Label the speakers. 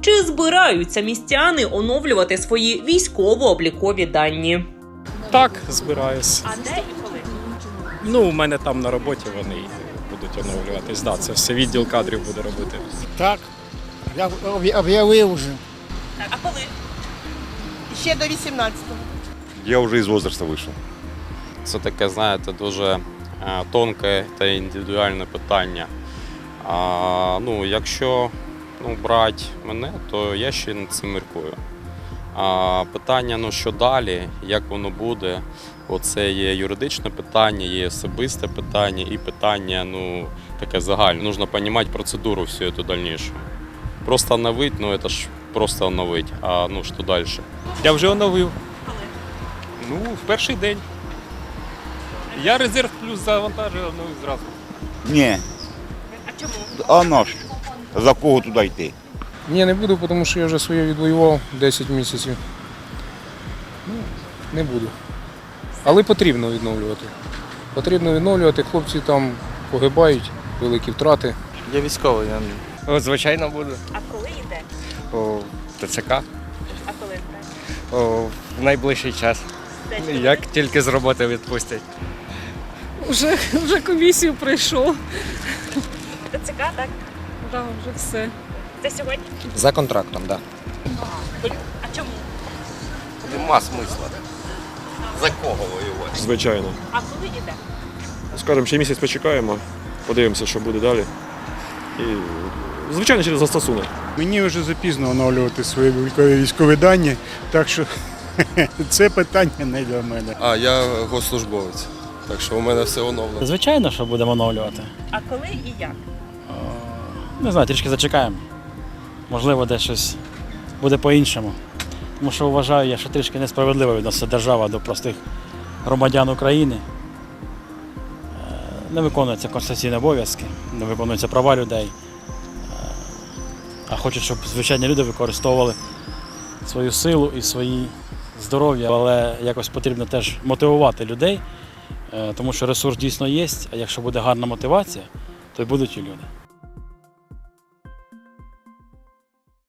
Speaker 1: Чи збираються містяни оновлювати свої військово-облікові дані?
Speaker 2: Так, збираюсь.
Speaker 1: А де і коли?
Speaker 2: Ну, у мене там на роботі вони будуть оновлюватись. Да, це все відділ кадрів буде робити.
Speaker 3: Так, я об'явив вже.
Speaker 1: А коли?
Speaker 4: Ще до 18-го.
Speaker 5: Я уже из возраста вышел.
Speaker 6: Це таке, знаєте, дуже е, тонке та індивідуальне питання. А, ну, якщо ну, брати мене, то я ще над цим міркую. А, питання, ну що далі, як воно буде, оце є юридичне питання, є особисте питання і питання, ну, таке загальне. Нужно розуміти процедуру всю цю дальнішу. Просто оновить, ну це ж просто оновить, а ну що далі?
Speaker 2: Я вже оновив. Ну, в перший день. Я резерв плюс завантажив, ну і зразу.
Speaker 7: Ні,
Speaker 1: А чому?
Speaker 7: а нащо? За кого туди йти?
Speaker 8: Ні, не буду, тому що я вже своє відвоював 10 місяців. Ну, не буду. Але потрібно відновлювати. Потрібно відновлювати. Хлопці там погибають, великі втрати.
Speaker 9: Я військовий, я О, звичайно буду.
Speaker 1: А коли йде?
Speaker 9: О, ТЦК
Speaker 1: А коли йде?
Speaker 9: О, в найближчий час. Як тільки з роботи відпустять.
Speaker 10: Вже, вже комісію пройшов.
Speaker 1: ТЦК, так?
Speaker 10: Да, вже все.
Speaker 1: Це сьогодні?
Speaker 3: За контрактом, так.
Speaker 1: А чому?
Speaker 5: Нема смисла. За кого воювати?
Speaker 11: Звичайно.
Speaker 1: А коли йде?
Speaker 11: Скажемо, ще місяць почекаємо, подивимося, що буде далі. І, звичайно, через застосунок.
Speaker 3: Мені вже запізно оновлювати свої військові військові дані, так що це питання не для мене.
Speaker 9: А, я госслужбовець. Так що у мене все оновлено.
Speaker 12: Звичайно, що будемо оновлювати.
Speaker 1: А коли і як?
Speaker 12: Не знаю, трішки зачекаємо. Можливо, десь щось буде по-іншому. Тому що вважаю я, що трішки несправедливо відноситься держава до простих громадян України. Е, Не виконуються конституційні обов'язки, не виконуються права людей. Е, А хочуть, щоб звичайні люди використовували свою силу і свої здоров'я, але якось потрібно теж мотивувати людей, е, тому що ресурс дійсно є, а якщо буде гарна мотивація, то й будуть і люди.